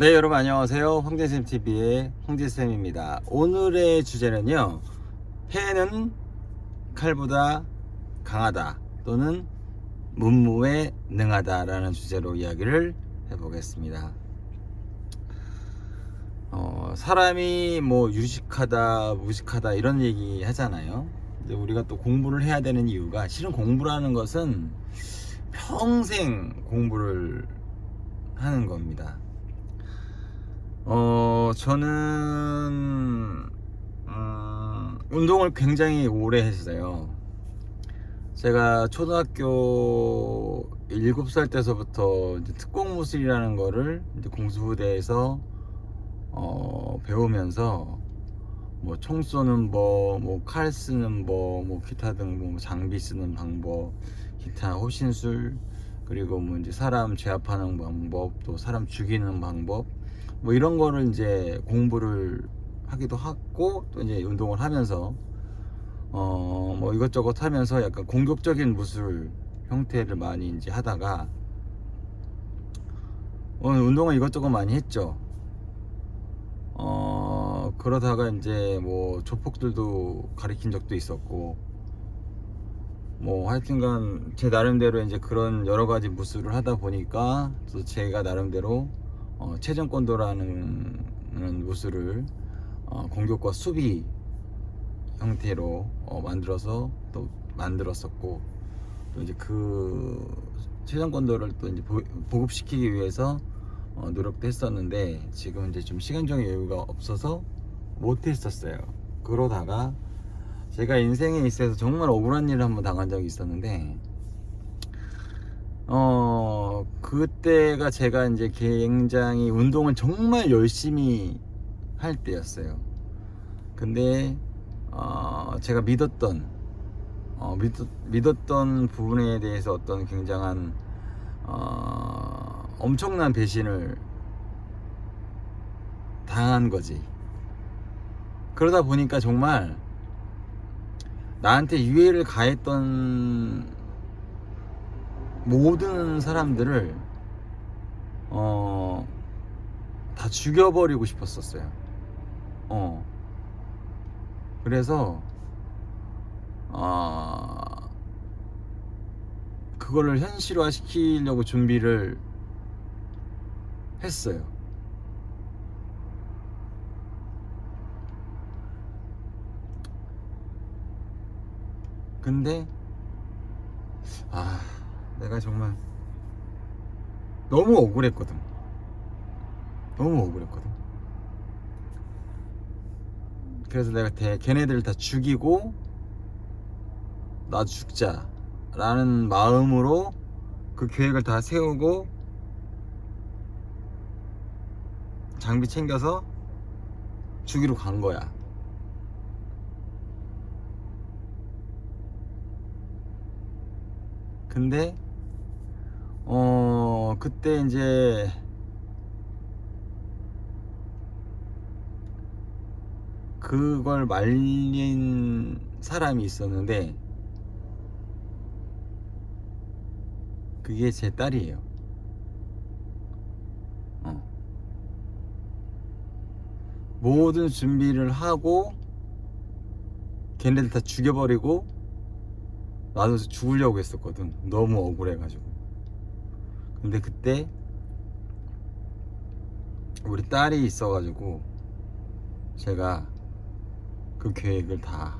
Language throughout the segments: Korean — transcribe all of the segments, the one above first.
네 여러분 안녕하세요. 황재쌤 TV의 황재쌤입니다. 오늘의 주제는요 패는 칼보다 강하다 또는 문무에 능하다 라는 주제로 이야기를 해보겠습니다. 어, 사람이 뭐 유식하다 무식하다 이런 얘기 하잖아요. 근데 우리가 또 공부를 해야 되는 이유가 실은 공부라는 것은 평생 공부를 하는 겁니다 어, 저는, 음, 운동을 굉장히 오래 했어요. 제가 초등학교 7살 때서부터 특공무술이라는 거를 공수부대에서 어, 배우면서 뭐 총 쏘는 법, 뭐칼 쓰는 법, 뭐 기타 등 뭐 장비 쓰는 방법, 기타 호신술, 그리고 뭐 이제 사람 제압하는 방법, 또 사람 죽이는 방법, 뭐 이런 거를 이제 공부를 하기도 하고 또 이제 운동을 하면서 어 뭐 이것저것 하면서 약간 공격적인 무술 형태를 많이 이제 하다가 어 운동을 이것저것 많이 했죠. 어 그러다가 이제 뭐 조폭들도 가리킨 적도 있었고 뭐 하여튼간 제 나름대로 이제 그런 여러 가지 무술을 하다 보니까 또 제가 나름대로 어, 체전권도라는 무술을 어, 공격과 수비 형태로 어, 만들어서 또 만들었었고 또 이제 그 체전권도를 또 이제 보, 보급시키기 위해서 어, 노력도 했었는데 지금 이제 좀 시간적인 여유가 없어서 못 했었어요. 그러다가 제가 인생에 있어서 정말 억울한 일을 한번 당한 적이 있었는데 어 그때가 제가 이제 굉장히 운동을 정말 열심히 할 때였어요. 근데 어 제가 믿었던 어 믿었, 믿었던 부분에 대해서 어떤 굉장한 어 엄청난 배신을 당한 거지. 그러다 보니까 정말 나한테 유해를 가했던 모든 사람들을 어, 다 죽여버리고 싶었었어요. 어. 그래서 어, 그거를 현실화 시키려고 준비를 했어요. 근데 아 내가 정말 너무 억울했거든. 너무 억울했거든. 그래서 내가 대, 걔네들을 다 죽이고 나 죽자라는 마음으로 그 계획을 다 세우고 장비 챙겨서 죽이러 간 거야. 근데 어 그때 이제 그걸 말린 사람이 있었는데 그게 제 딸이에요. 어. 모든 준비를 하고 걔네들 다 죽여버리고 나도 죽으려고 했었거든. 너무 억울해가지고. 근데 그때 우리 딸이 있어가지고 제가 그 계획을 다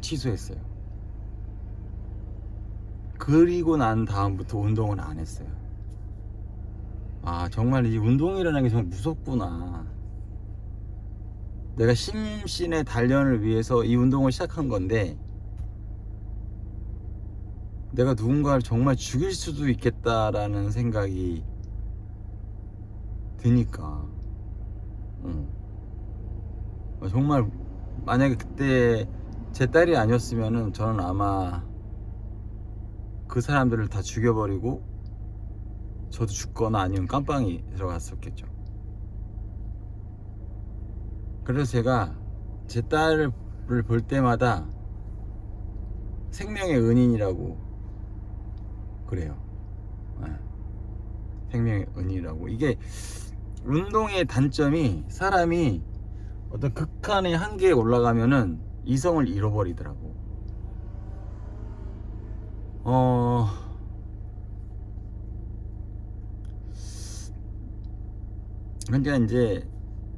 취소했어요. 그리고 난 다음부터 운동을 안 했어요. 아, 정말 이 운동이라는 게 정말 무섭구나. 내가 심신의 단련을 위해서 이 운동을 시작한 건데, 내가 누군가를 정말 죽일 수도 있겠다라는 생각이 드니까 어. 정말 만약에 그때 제 딸이 아니었으면은 저는 아마 그 사람들을 다 죽여버리고 저도 죽거나 아니면 깜빵이 들어갔었겠죠. 그래서 제가 제 딸을 볼 때마다 생명의 은인이라고 그래요. 네. 생명의 은이라고 이게 운동의 단점이 사람이 어떤 극한의 한계에 올라가면은 이성을 잃어버리더라고. 어. 그러니까 이제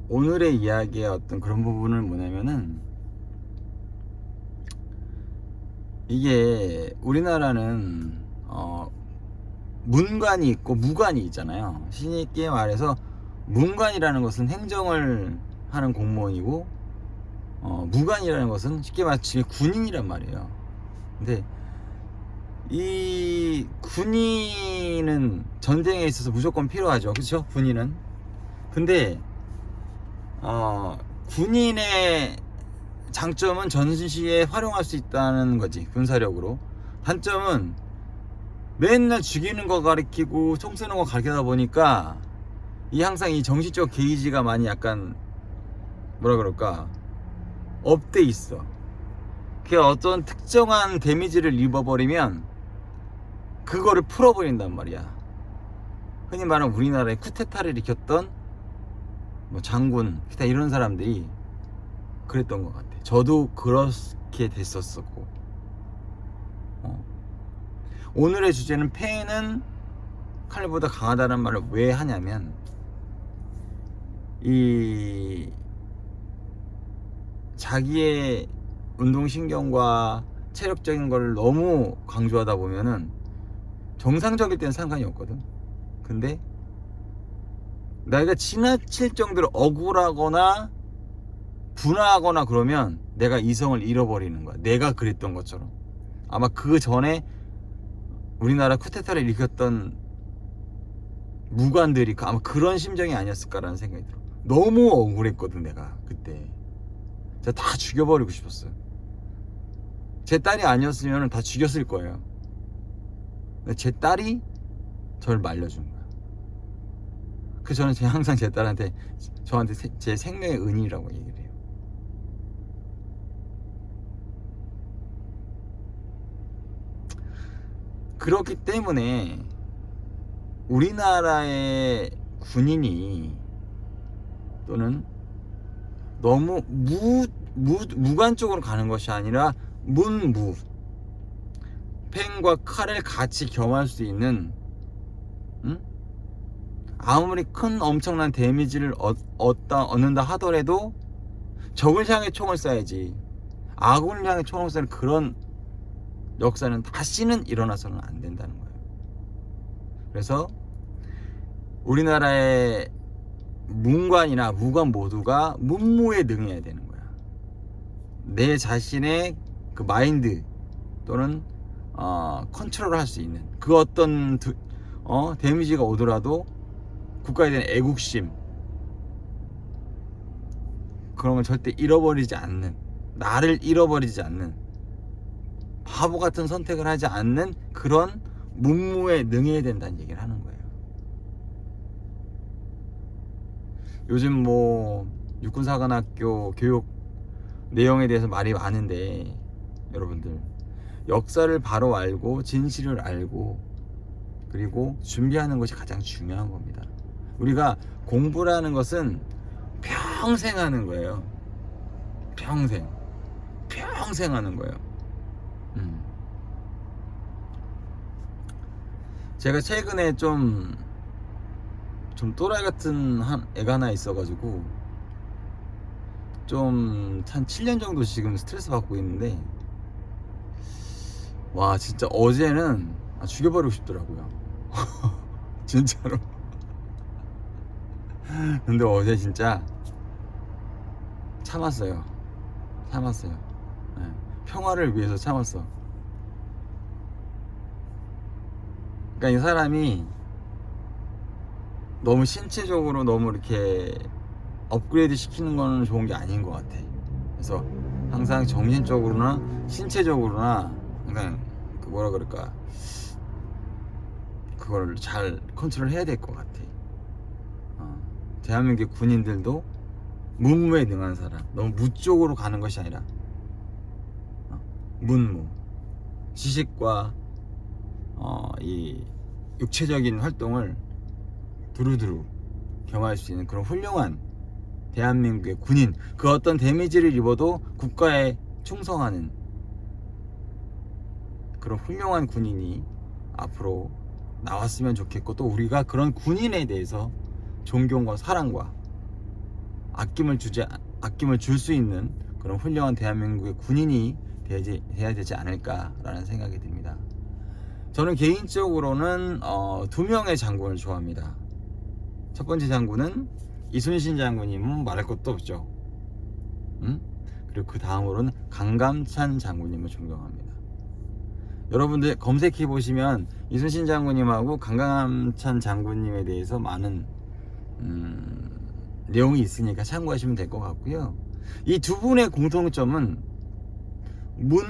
오늘의 이야기의 어떤 그런 부분은 뭐냐면은 이게 우리나라는 어 문관이 있고 무관이 있잖아요. 신있게 말해서 문관이라는 것은 행정을 하는 공무원이고 어, 무관이라는 것은 쉽게 지금 군인이란 말이에요. 근데 이 군인은 전쟁에 있어서 무조건 필요하죠. 그렇죠? 군인은. 근데 어, 군인의 장점은 전시에 활용할 수 있다는 거지 군사력으로. 단점은 맨날 죽이는 거 가리키고 총 쏘는 거 가르치다 보니까 이 항상 이 정신적 게이지가 많이 약간 뭐라 그럴까 업돼 있어. 그 어떤 특정한 데미지를 입어버리면 그거를 풀어버린단 말이야. 흔히 말하는 우리나라의 쿠데타를 일으켰던 뭐 장군, 기타 이런 사람들이 그랬던 것 같아. 저도 그렇게 됐었었고. 어. 오늘의 주제는 폐는 칼보다 강하다는 말을 왜 하냐면 이 자기의 운동신경과 체력적인 걸 너무 강조하다 보면은 정상적일 땐 상관이 없거든. 근데 나이가 지나칠 정도로 억울하거나 분화하거나 그러면 내가 이성을 잃어버리는 거야. 내가 그랬던 것처럼. 아마 그 전에 우리나라 쿠데타를 일으켰던 무관들이 그 아마 그런 심정이 아니었을까라는 생각이 들어. 너무 억울했거든 내가 그때. 제가 다 죽여버리고 싶었어요. 제 딸이 아니었으면 다 죽였을 거예요. 제 딸이 저를 말려준 거야. 그 저는 제- 항상 제 딸한테 저한테 세- 제 생명의 은이라고 얘기를 해요. 그렇기 때문에 우리나라의 군인이 또는 너무 무, 무, 무관 쪽으로 가는 것이 아니라 문무 펜과 칼을 같이 겸할 수 있는 응? 아무리 큰 엄청난 데미지를 얻, 얻다 얻는다 하더라도 적을 향해 총을 쏴야지 아군을 향해 총을 쏘는 그런 역사는 다시는 일어나서는 안 된다는 거예요. 그래서 우리나라의 문관이나 무관 모두가 문무에 능해야 되는 거야. 내 자신의 그 마인드 또는 어, 컨트롤을 할 수 있는 그 어떤 두, 어, 데미지가 오더라도 국가에 대한 애국심 그런 걸 절대 잃어버리지 않는 나를 잃어버리지 않는 바보 같은 선택을 하지 않는 그런 문무에 능해야 된다는 얘기를 하는 거예요. 요즘 뭐 육군사관학교 교육 내용에 대해서 말이 많은데 여러분들 역사를 바로 알고 진실을 알고 그리고 준비하는 것이 가장 중요한 겁니다. 우리가 공부라는 것은 평생 하는 거예요. 평생. 평생 하는 거예요. 제가 최근에 좀, 좀 또라이 같은 한 애가 하나 있어가지고, 좀, 한 7년 정도 지금 스트레스 받고 있는데, 와, 진짜 어제는 아, 죽여버리고 싶더라고요. 진짜로. 근데 어제 진짜 참았어요. 참았어요. 네. 평화를 위해서 참았어. 그러니까 이 사람이 너무 신체적으로 너무 이렇게 업그레이드 시키는 거는 좋은 게 아닌 것 같아. 그래서 항상 정신적으로나 신체적으로나 그냥 그 뭐라 그럴까 그걸 잘 컨트롤 해야 될 것 같아. 어. 대한민국 군인들도 문무에 능한 사람, 너무 무 쪽으로 가는 것이 아니라 어, 문무, 지식과 어, 이 육체적인 활동을 두루두루 경험할 수 있는 그런 훌륭한 대한민국의 군인 그 어떤 데미지를 입어도 국가에 충성하는 그런 훌륭한 군인이 앞으로 나왔으면 좋겠고 또 우리가 그런 군인에 대해서 존경과 사랑과 아낌을 주지 아낌을 줄 수 있는 그런 훌륭한 대한민국의 군인이 되지, 돼야 되지 않을까라는 생각이 듭니다. 저는 개인적으로는 어, 두 명의 장군을 좋아합니다. 첫 번째 장군은 이순신 장군님은 말할 것도 없죠. 음? 그리고 그 다음으로는 강감찬 장군님을 존경합니다. 여러분들 검색해 보시면 이순신 장군님하고 강감찬 장군님에 대해서 많은 음, 내용이 있으니까 참고하시면 될 것 같고요. 이 두 분의 공통점은 문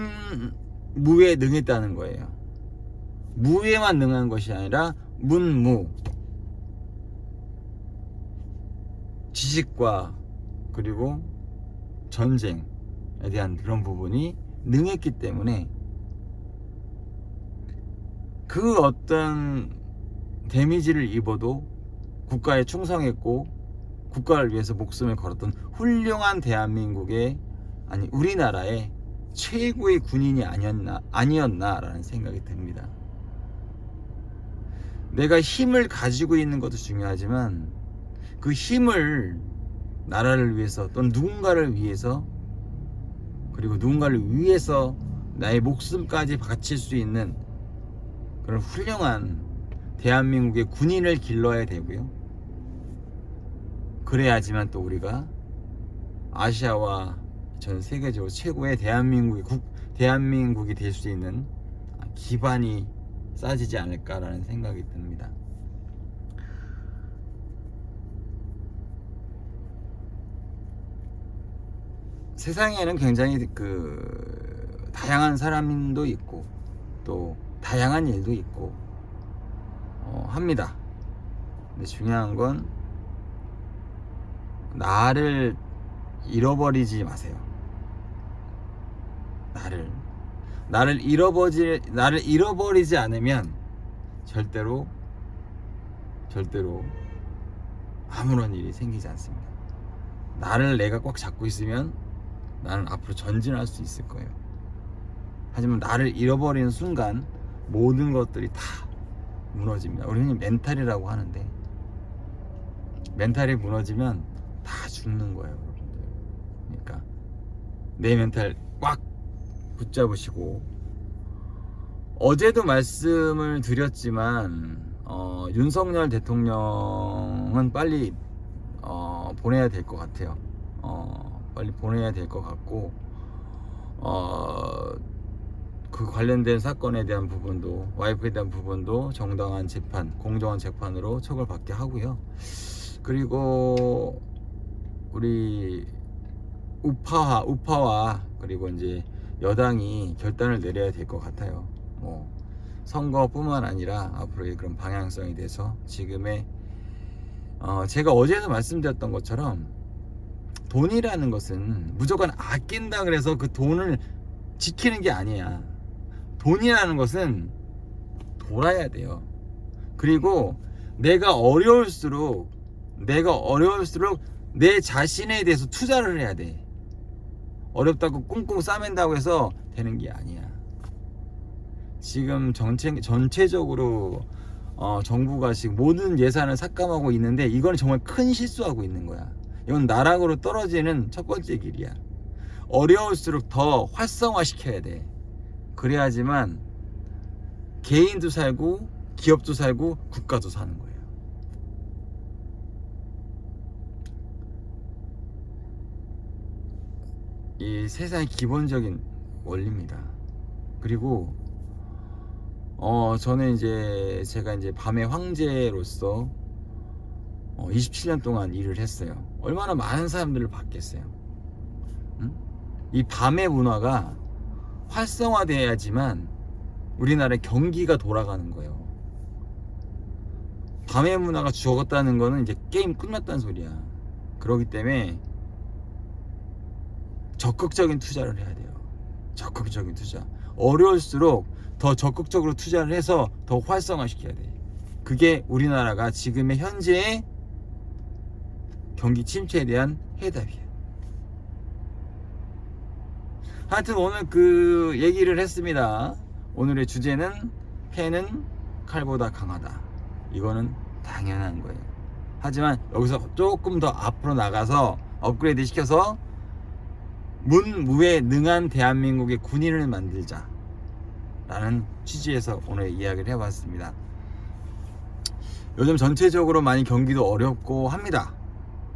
무에 능했다는 거예요. 무에만 능한 것이 아니라 문무 지식과 그리고 전쟁에 대한 그런 부분이 능했기 때문에 그 어떤 데미지를 입어도 국가에 충성했고 국가를 위해서 목숨을 걸었던 훌륭한 대한민국의 아니 우리나라의 최고의 군인이 아니었나 아니었나라는 생각이 듭니다. 내가 힘을 가지고 있는 것도 중요하지만 그 힘을 나라를 위해서 또는 누군가를 위해서 그리고 누군가를 위해서 나의 목숨까지 바칠 수 있는 그런 훌륭한 대한민국의 군인을 길러야 되고요. 그래야지만 또 우리가 아시아와 전 세계적으로 최고의 대한민국의 국, 대한민국이 될 수 있는 기반이 쌓여지지 않을까라는 생각이 듭니다. 세상에는 굉장히 그 다양한 사람도 있고 또 다양한 일도 있고 어, 합니다. 근데 중요한 건 나를 잃어버리지 마세요. 나를 나를 잃어버지 나를 잃어버리지 않으면 절대로 절대로 아무런 일이 생기지 않습니다. 나를 내가 꽉 잡고 있으면 나는 앞으로 전진할 수 있을 거예요. 하지만 나를 잃어버리는 순간 모든 것들이 다 무너집니다. 우리 흔히 멘탈이라고 하는데 멘탈이 무너지면 다 죽는 거예요. 그러니까 내 멘탈 꽉 붙잡으시고 어제도 말씀을 드렸지만 어, 윤석열 대통령은 빨리 어, 보내야 될 것 같아요. 어, 빨리 보내야 될 것 같고 어, 그 관련된 사건에 대한 부분도 와이프에 대한 부분도 정당한 재판, 공정한 재판으로 처벌받게 하고요. 그리고 우리 우파와 우파와 그리고 이제 여당이 결단을 내려야 될 것 같아요. 뭐 선거뿐만 아니라 앞으로의 그런 방향성에 대해서 지금의 어 제가 어제도 말씀드렸던 것처럼 돈이라는 것은 무조건 아낀다 그래서 그 돈을 지키는 게 아니야. 돈이라는 것은 돌아야 돼요. 그리고 내가 어려울수록 내가 어려울수록 내 자신에 대해서 투자를 해야 돼. 어렵다고 꽁꽁 싸맨다고 해서 되는 게 아니야. 지금 전체, 전체적으로 어, 정부가 지금 모든 예산을 삭감하고 있는데 이건 정말 큰 실수하고 있는 거야. 이건 나락으로 떨어지는 첫 번째 길이야. 어려울수록 더 활성화시켜야 돼. 그래야지만 개인도 살고 기업도 살고 국가도 사는 거예요. 이 세상의 기본적인 원리입니다. 그리고 어 저는 이제 제가 이제 밤의 황제로서 어 27년 동안 일을 했어요. 얼마나 많은 사람들을 봤겠어요. 응? 이 밤의 문화가 활성화돼야지만 우리나라의 경기가 돌아가는 거예요. 밤의 문화가 죽었다는 거는 이제 게임 끝났다는 소리야. 그렇기 때문에 적극적인 투자를 해야 돼요. 적극적인 투자. 어려울수록 더 적극적으로 투자를 해서 더 활성화시켜야 돼. 그게 우리나라가 지금의 현재의 경기 침체에 대한 해답이에요. 하여튼 오늘 그 얘기를 했습니다. 오늘의 주제는 펜은 칼보다 강하다. 이거는 당연한 거예요. 하지만 여기서 조금 더 앞으로 나가서 업그레이드 시켜서 문무에 능한 대한민국의 군인을 만들자. 라는 취지에서 오늘 이야기를 해봤습니다. 요즘 전체적으로 많이 경기도 어렵고 합니다.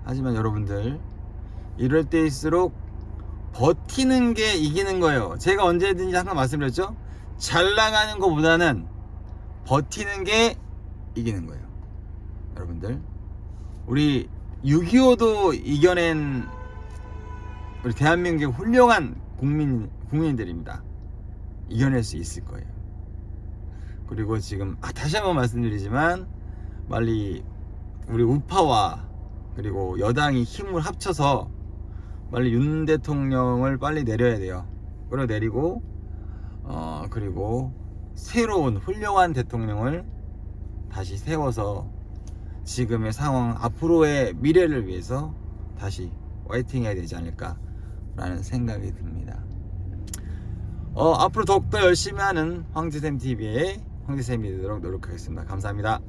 하지만 여러분들 이럴 때일수록 버티는 게 이기는 거예요. 제가 언제든지 항상 말씀드렸죠. 잘 나가는 것보다는 버티는 게 이기는 거예요. 여러분들 우리 6.25도 이겨낸 우리 대한민국의 훌륭한 국민 국민들입니다. 이겨낼 수 있을 거예요. 그리고 지금 아, 다시 한번 말씀드리지만 빨리 우리 우파와 그리고 여당이 힘을 합쳐서 빨리 윤 대통령을 빨리 내려야 돼요. 끌어 내리고 어 그리고 새로운 훌륭한 대통령을 다시 세워서 지금의 상황 앞으로의 미래를 위해서 다시 화이팅 해야 되지 않을까 라는 생각이 듭니다. 어, 앞으로 더욱더 열심히 하는 황지샘 TV의 황지샘이 되도록 노력하겠습니다. 감사합니다.